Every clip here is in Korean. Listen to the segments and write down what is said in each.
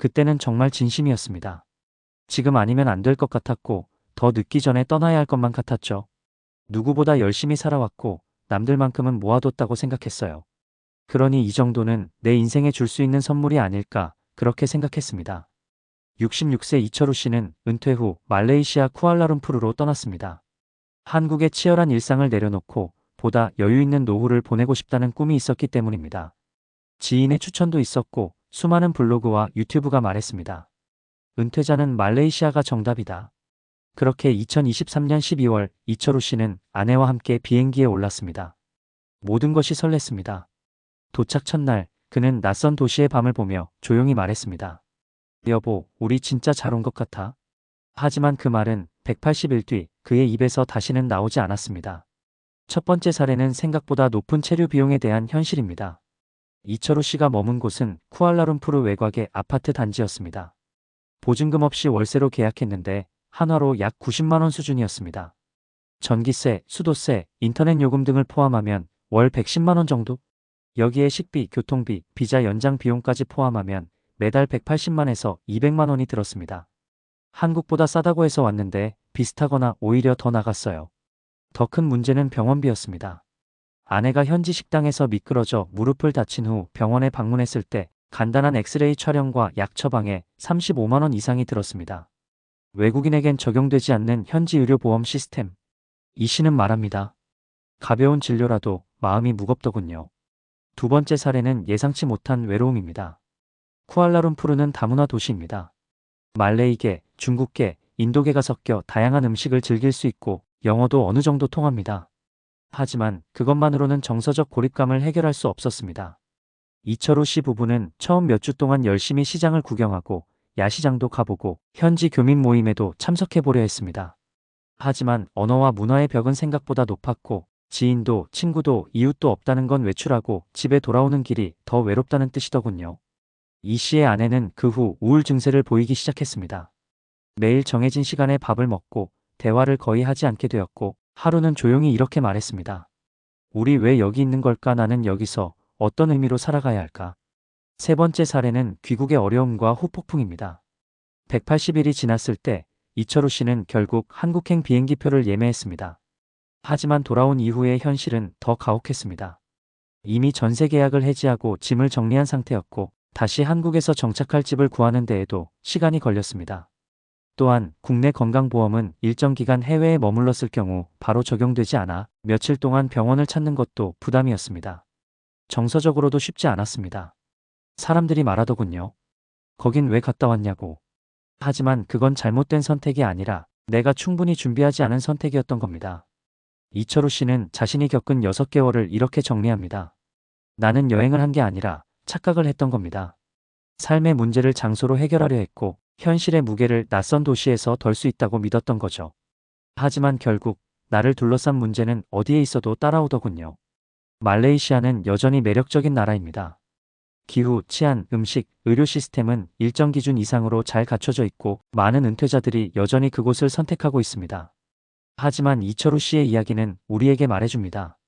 그때는 정말 진심이었습니다. 지금 아니면 안 될 것 같았고 더 늦기 전에 떠나야 할 것만 같았죠. 누구보다 열심히 살아왔고 남들만큼은 모아뒀다고 생각했어요. 그러니 이 정도는 내 인생에 줄 수 있는 선물이 아닐까 그렇게 생각했습니다. 66세 이철우 씨는 은퇴 후 말레이시아 쿠알라룸푸르로 떠났습니다. 한국의 치열한 일상을 내려놓고 보다 여유 있는 노후를 보내고 싶다는 꿈이 있었기 때문입니다. 지인의 추천도 있었고 수많은 블로그와 유튜브가 말했습니다. 은퇴자는 말레이시아가 정답이다. 그렇게 2023년 12월 이철우 씨는 아내와 함께 비행기에 올랐습니다. 모든 것이 설렜습니다. 도착 첫날 그는 낯선 도시의 밤을 보며 조용히 말했습니다. 여보, 우리 진짜 잘 온 것 같아. 하지만 그 말은 180일 뒤 그의 입에서 다시는 나오지 않았습니다. 첫 번째 사례는 생각보다 높은 체류 비용에 대한 현실입니다. 이철우 씨가 머문 곳은 쿠알라룸푸르 외곽의 아파트 단지였습니다. 보증금 없이 월세로 계약했는데 한화로 약 90만원 수준이었습니다. 전기세, 수도세, 인터넷 요금 등을 포함하면 월 110만원 정도? 여기에 식비, 교통비, 비자 연장 비용까지 포함하면 매달 180만에서 200만원이 들었습니다. 한국보다 싸다고 해서 왔는데 비슷하거나 오히려 더 나갔어요. 더 큰 문제는 병원비였습니다. 아내가 현지 식당에서 미끄러져 무릎을 다친 후 병원에 방문했을 때 간단한 엑스레이 촬영과 약 처방에 35만원 이상이 들었습니다. 외국인에겐 적용되지 않는 현지 의료보험 시스템. 이 씨는 말합니다. 가벼운 진료라도 마음이 무겁더군요. 두 번째 사례는 예상치 못한 외로움입니다. 쿠알라룸푸르는 다문화 도시입니다. 말레이계, 중국계, 인도계가 섞여 다양한 음식을 즐길 수 있고 영어도 어느 정도 통합니다. 하지만 그것만으로는 정서적 고립감을 해결할 수 없었습니다. 이철우 씨 부부는 처음 몇 주 동안 열심히 시장을 구경하고 야시장도 가보고 현지 교민 모임에도 참석해보려 했습니다. 하지만 언어와 문화의 벽은 생각보다 높았고 지인도 친구도 이웃도 없다는 건 외출하고 집에 돌아오는 길이 더 외롭다는 뜻이더군요. 이 씨의 아내는 그 후 우울 증세를 보이기 시작했습니다. 매일 정해진 시간에 밥을 먹고 대화를 거의 하지 않게 되었고 하루는 조용히 이렇게 말했습니다. 우리 왜 여기 있는 걸까 나는 여기서 어떤 의미로 살아가야 할까? 세 번째 사례는 귀국의 어려움과 후폭풍입니다. 180일이 지났을 때 이철우 씨는 결국 한국행 비행기표를 예매했습니다. 하지만 돌아온 이후의 현실은 더 가혹했습니다. 이미 전세 계약을 해지하고 짐을 정리한 상태였고 다시 한국에서 정착할 집을 구하는 데에도 시간이 걸렸습니다. 또한 국내 건강보험은 일정 기간 해외에 머물렀을 경우 바로 적용되지 않아 며칠 동안 병원을 찾는 것도 부담이었습니다. 정서적으로도 쉽지 않았습니다. 사람들이 말하더군요. 거긴 왜 갔다 왔냐고. 하지만 그건 잘못된 선택이 아니라 내가 충분히 준비하지 않은 선택이었던 겁니다. 이철우 씨는 자신이 겪은 6개월을 이렇게 정리합니다. 나는 여행을 한 게 아니라 착각을 했던 겁니다. 삶의 문제를 장소로 해결하려 했고 현실의 무게를 낯선 도시에서 덜 수 있다고 믿었던 거죠. 하지만 결국 나를 둘러싼 문제는 어디에 있어도 따라오더군요. 말레이시아는 여전히 매력적인 나라입니다. 기후, 치안, 음식, 의료 시스템은 일정 기준 이상으로 잘 갖춰져 있고 많은 은퇴자들이 여전히 그곳을 선택하고 있습니다. 하지만 이철우 씨의 이야기는 우리에게 말해줍니다.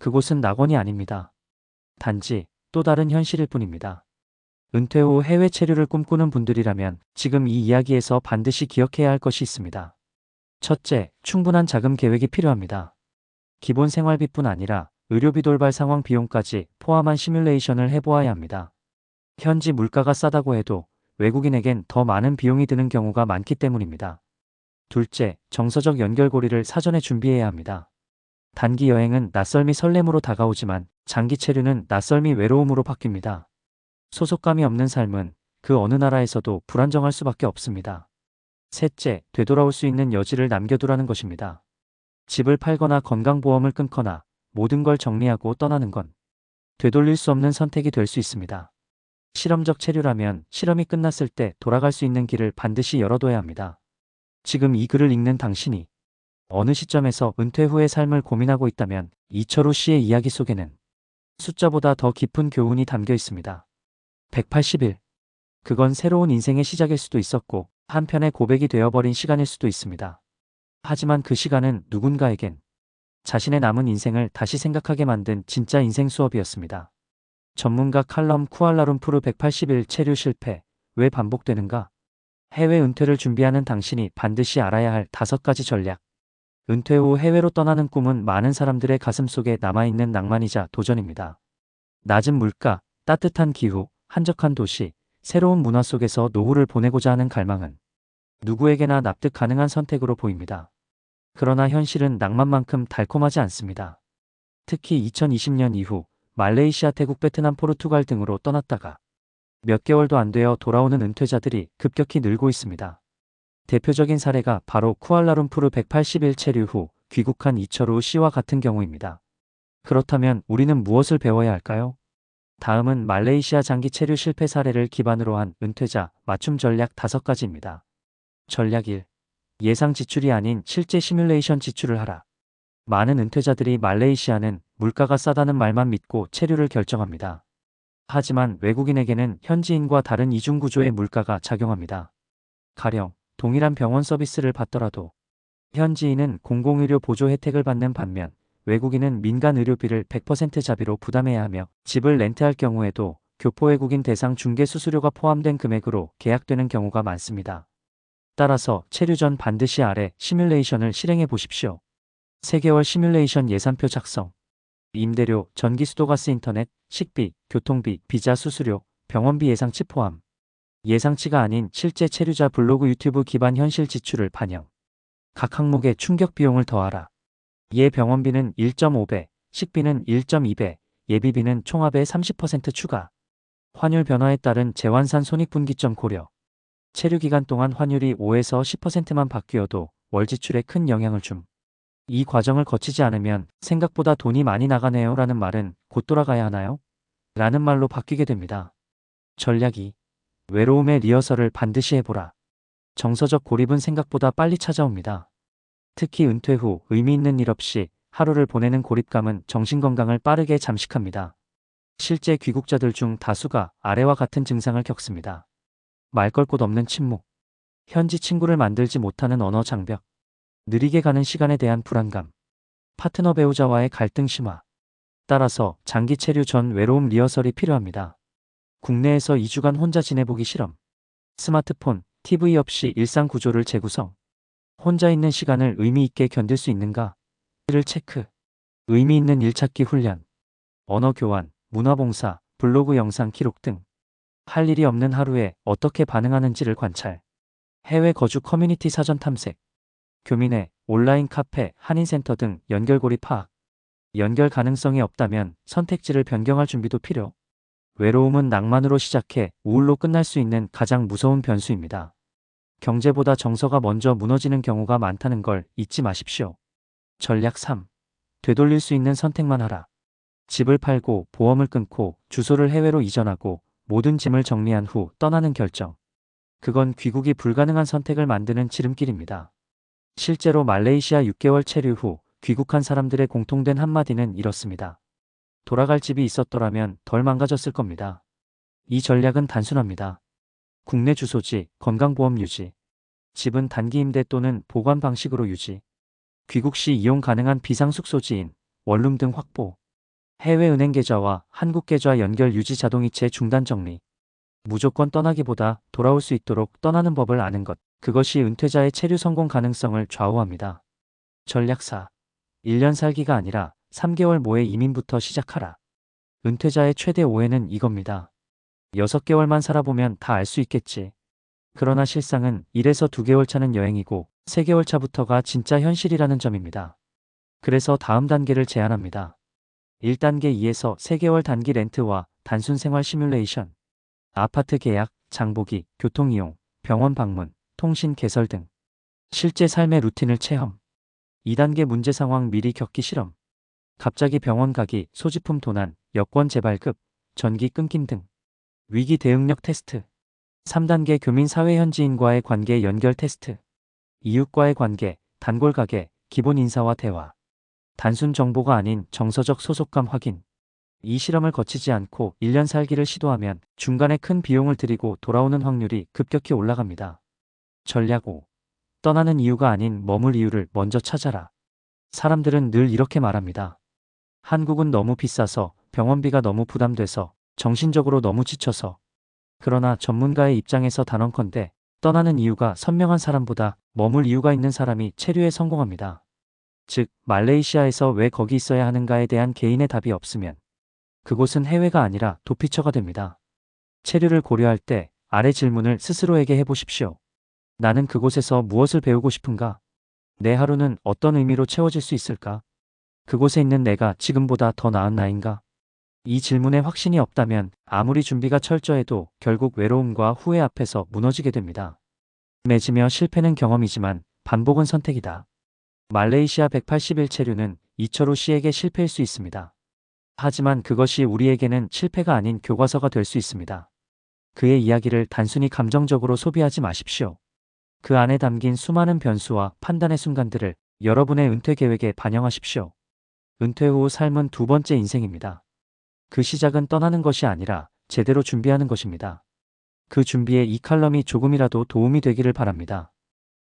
그곳은 낙원이 아닙니다. 단지 또 다른 현실일 뿐입니다. 은퇴 후 해외 체류를 꿈꾸는 분들이라면 지금 이 이야기에서 반드시 기억해야 할 것이 있습니다. 첫째, 충분한 자금 계획이 필요합니다. 기본 생활비뿐 아니라 의료비 돌발 상황 비용까지 포함한 시뮬레이션을 해보아야 합니다. 현지 물가가 싸다고 해도 외국인에겐 더 많은 비용이 드는 경우가 많기 때문입니다. 둘째, 정서적 연결고리를 사전에 준비해야 합니다. 단기 여행은 낯설미 설렘으로 다가오지만 장기 체류는 낯설미 외로움으로 바뀝니다. 소속감이 없는 삶은 그 어느 나라에서도 불안정할 수밖에 없습니다. 셋째, 되돌아올 수 있는 여지를 남겨두라는 것입니다. 집을 팔거나 건강보험을 끊거나 모든 걸 정리하고 떠나는 건 되돌릴 수 없는 선택이 될 수 있습니다. 실험적 체류라면 실험이 끝났을 때 돌아갈 수 있는 길을 반드시 열어둬야 합니다. 지금 이 글을 읽는 당신이 어느 시점에서 은퇴 후의 삶을 고민하고 있다면 이철우 씨의 이야기 속에는 숫자보다 더 깊은 교훈이 담겨 있습니다. 180일. 그건 새로운 인생의 시작일 수도 있었고 한편의 고백이 되어버린 시간일 수도 있습니다. 하지만 그 시간은 누군가에겐 자신의 남은 인생을 다시 생각하게 만든 진짜 인생 수업이었습니다. 전문가 칼럼 쿠알라룸푸르 180일 체류 실패, 왜 반복되는가? 해외 은퇴를 준비하는 당신이 반드시 알아야 할 다섯 가지 전략. 은퇴 후 해외로 떠나는 꿈은 많은 사람들의 가슴 속에 남아있는 낭만이자 도전입니다. 낮은 물가, 따뜻한 기후, 한적한 도시, 새로운 문화 속에서 노후를 보내고자 하는 갈망은 누구에게나 납득 가능한 선택으로 보입니다. 그러나 현실은 낭만만큼 달콤하지 않습니다. 특히 2020년 이후 말레이시아, 태국, 베트남, 포르투갈 등으로 떠났다가 몇 개월도 안 되어 돌아오는 은퇴자들이 급격히 늘고 있습니다. 대표적인 사례가 바로 쿠알라룸푸르 180일 체류 후 귀국한 이철우 씨와 같은 경우입니다. 그렇다면 우리는 무엇을 배워야 할까요? 다음은 말레이시아 장기 체류 실패 사례를 기반으로 한 은퇴자 맞춤 전략 5가지입니다. 전략 1. 예상 지출이 아닌 실제 시뮬레이션 지출을 하라. 많은 은퇴자들이 말레이시아는 물가가 싸다는 말만 믿고 체류를 결정합니다. 하지만 외국인에게는 현지인과 다른 이중구조의 물가가 작용합니다. 가령 동일한 병원 서비스를 받더라도 현지인은 공공의료 보조 혜택을 받는 반면 외국인은 민간 의료비를 100% 자비로 부담해야 하며 집을 렌트할 경우에도 교포 외국인 대상 중개 수수료가 포함된 금액으로 계약되는 경우가 많습니다. 따라서 체류 전 반드시 아래 시뮬레이션을 실행해 보십시오. 3개월 시뮬레이션 예산표 작성. 임대료, 전기, 수도, 가스, 인터넷, 식비, 교통비, 비자 수수료, 병원비 예상치 포함. 예상치가 아닌 실제 체류자 블로그 유튜브 기반 현실 지출을 반영. 각 항목에 충격 비용을 더하라. 예 병원비는 1.5배, 식비는 1.2배, 예비비는 총합의 30% 추가. 환율 변화에 따른 재환산 손익분기점 고려. 체류 기간 동안 환율이 5에서 10%만 바뀌어도 월 지출에 큰 영향을 줌. 이 과정을 거치지 않으면 생각보다 돈이 많이 나가네요 라는 말은 곧 돌아가야 하나요? 라는 말로 바뀌게 됩니다. 전략이 외로움의 리허설을 반드시 해보라. 정서적 고립은 생각보다 빨리 찾아옵니다. 특히 은퇴 후 의미 있는 일 없이 하루를 보내는 고립감은 정신건강을 빠르게 잠식합니다. 실제 귀국자들 중 다수가 아래와 같은 증상을 겪습니다. 말걸 곳 없는 침묵, 현지 친구를 만들지 못하는 언어 장벽, 느리게 가는 시간에 대한 불안감, 파트너 배우자와의 갈등 심화. 따라서 장기 체류 전 외로움 리허설이 필요합니다. 국내에서 2주간 혼자 지내보기 실험. 스마트폰, TV 없이 일상 구조를 재구성. 혼자 있는 시간을 의미 있게 견딜 수 있는가? 를 체크. 의미 있는 일 찾기 훈련. 언어 교환, 문화 봉사, 블로그 영상 기록 등. 할 일이 없는 하루에 어떻게 반응하는지를 관찰. 해외 거주 커뮤니티 사전 탐색. 교민회, 온라인 카페, 한인센터 등 연결고리 파악. 연결 가능성이 없다면 선택지를 변경할 준비도 필요. 외로움은 낭만으로 시작해 우울로 끝날 수 있는 가장 무서운 변수입니다. 경제보다 정서가 먼저 무너지는 경우가 많다는 걸 잊지 마십시오. 전략 3. 되돌릴 수 있는 선택만 하라. 집을 팔고 보험을 끊고 주소를 해외로 이전하고 모든 짐을 정리한 후 떠나는 결정. 그건 귀국이 불가능한 선택을 만드는 지름길입니다. 실제로 말레이시아 6개월 체류 후 귀국한 사람들의 공통된 한마디는 이렇습니다. 돌아갈 집이 있었더라면 덜 망가졌을 겁니다. 이 전략은 단순합니다. 국내 주소지, 건강보험 유지, 집은 단기 임대 또는 보관 방식으로 유지, 귀국 시 이용 가능한 비상숙소지인, 원룸 등 확보, 해외 은행 계좌와 한국 계좌 연결 유지 자동이체 중단 정리, 무조건 떠나기보다 돌아올 수 있도록 떠나는 법을 아는 것, 그것이 은퇴자의 체류 성공 가능성을 좌우합니다. 전략 4. 1년 살기가 아니라 3개월 모의 이민부터 시작하라. 은퇴자의 최대 오해는 이겁니다. 6개월만 살아보면 다 알 수 있겠지. 그러나 실상은 1에서 2개월 차는 여행이고 3개월 차부터가 진짜 현실이라는 점입니다. 그래서 다음 단계를 제안합니다. 1단계 2에서 3개월 단기 렌트와 단순 생활 시뮬레이션, 아파트 계약, 장보기, 교통이용, 병원 방문, 통신 개설 등 실제 삶의 루틴을 체험. 2단계 문제 상황 미리 겪기 실험. 갑자기 병원 가기, 소지품 도난, 여권 재발급, 전기 끊김 등 위기 대응력 테스트 3단계 교민 사회 현지인과의 관계 연결 테스트 이웃과의 관계, 단골 가게, 기본 인사와 대화 단순 정보가 아닌 정서적 소속감 확인 이 실험을 거치지 않고 1년 살기를 시도하면 중간에 큰 비용을 들이고 돌아오는 확률이 급격히 올라갑니다. 전략 5. 떠나는 이유가 아닌 머물 이유를 먼저 찾아라. 사람들은 늘 이렇게 말합니다. 한국은 너무 비싸서 병원비가 너무 부담돼서 정신적으로 너무 지쳐서 그러나 전문가의 입장에서 단언컨대 떠나는 이유가 선명한 사람보다 머물 이유가 있는 사람이 체류에 성공합니다. 즉, 말레이시아에서 왜 거기 있어야 하는가에 대한 개인의 답이 없으면 그곳은 해외가 아니라 도피처가 됩니다. 체류를 고려할 때 아래 질문을 스스로에게 해보십시오. 나는 그곳에서 무엇을 배우고 싶은가? 내 하루는 어떤 의미로 채워질 수 있을까? 그곳에 있는 내가 지금보다 더 나은 나인가? 이 질문에 확신이 없다면 아무리 준비가 철저해도 결국 외로움과 후회 앞에서 무너지게 됩니다. 맺으며 실패는 경험이지만 반복은 선택이다. 말레이시아 181체류는 이철우 씨에게 실패일 수 있습니다. 하지만 그것이 우리에게는 실패가 아닌 교과서가 될 수 있습니다. 그의 이야기를 단순히 감정적으로 소비하지 마십시오. 그 안에 담긴 수많은 변수와 판단의 순간들을 여러분의 은퇴 계획에 반영하십시오. 은퇴 후 삶은 두 번째 인생입니다. 그 시작은 떠나는 것이 아니라 제대로 준비하는 것입니다. 그 준비에 이 칼럼이 조금이라도 도움이 되기를 바랍니다.